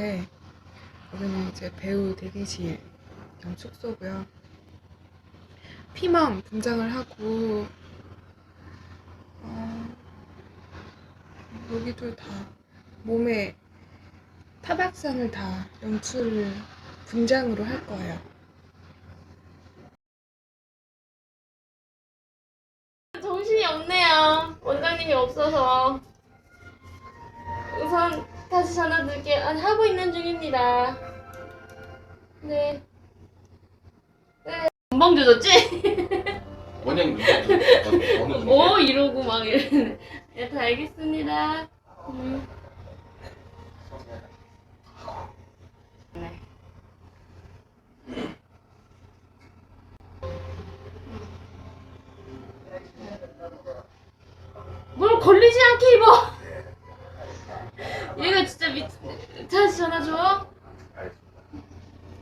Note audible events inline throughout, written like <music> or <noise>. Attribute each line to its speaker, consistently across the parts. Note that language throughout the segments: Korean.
Speaker 1: 있는데 여기는 이제 배우 대기실 겸 숙소고요. 피망 분장을 하고 어, 여기도 다 몸에 타박상을 다 연출을 분장으로 할 거예요.
Speaker 2: 정신이 없네요. 원장님이 없어서. 우선 다시 전화 드릴게요. 아니, 하고 있는 중입니다. 네. 네. 금방
Speaker 3: 누가 <laughs> 어느 분이세요?
Speaker 2: 오 이러고 막 이러네. 네, 다 알겠습니다. 음. 네. 뭘 걸리지 않게 입어. 얘가 진짜 미. 다시 전화 줘.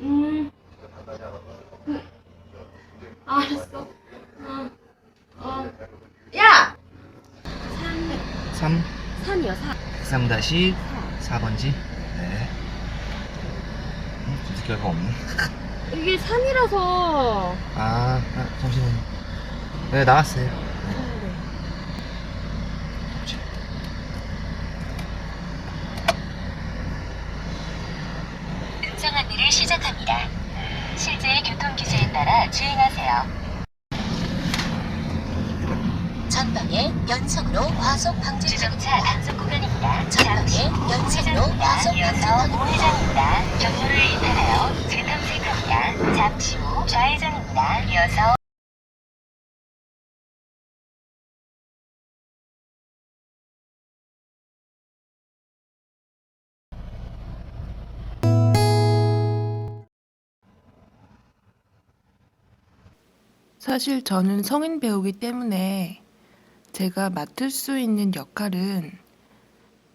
Speaker 2: 음. 음. 알았어. 어. 어. 야!
Speaker 4: 3
Speaker 2: 3이요, 4.
Speaker 4: 3 다시 4번지 네 음, 진짜 결과 없네
Speaker 2: 이게 3이라서.
Speaker 4: 아, 아 잠시만요 네 나왔어요
Speaker 5: 안내를 시작합니다. 실제 교통 규제에 따라 주행하세요. 전방에 연속으로 과속 방지 주정차 단속 구간입니다. 전방에 연속으로 과속 방지. 우회전입니다. 경로를 이탈하여 재탐색합니다. 잠시 후 좌회전입니다. 이어서
Speaker 1: 사실 저는 성인 배우기 때문에 제가 맡을 수 있는 역할은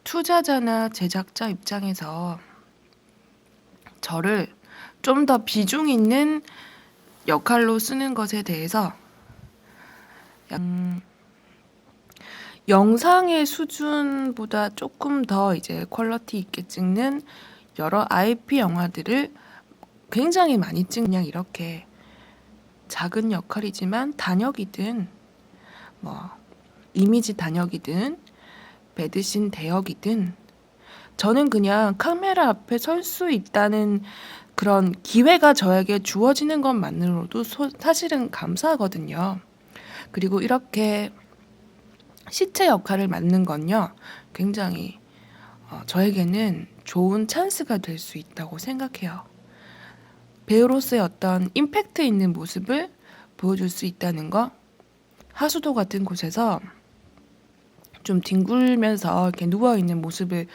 Speaker 1: 투자자나 제작자 입장에서 저를 좀 더 비중 있는 역할로 쓰는 것에 대해서 음, 영상의 수준보다 조금 더 이제 퀄러티 있게 찍는 여러 IP 영화들을 굉장히 많이 그냥 이렇게 작은 역할이지만 단역이든 뭐 이미지 단역이든 배드신 대역이든 저는 그냥 카메라 앞에 설 수 있다는 그런 기회가 저에게 주어지는 것만으로도 소- 사실은 감사하거든요. 그리고 이렇게 시체 역할을 맡는 건요, 굉장히 어, 저에게는 좋은 찬스가 될 수 있다고 생각해요. 배우로서의 어떤 임팩트 있는 모습을 보여줄 수 있다는 거? 하수도 같은 곳에서 좀 뒹굴면서 이렇게 누워 있는 모습을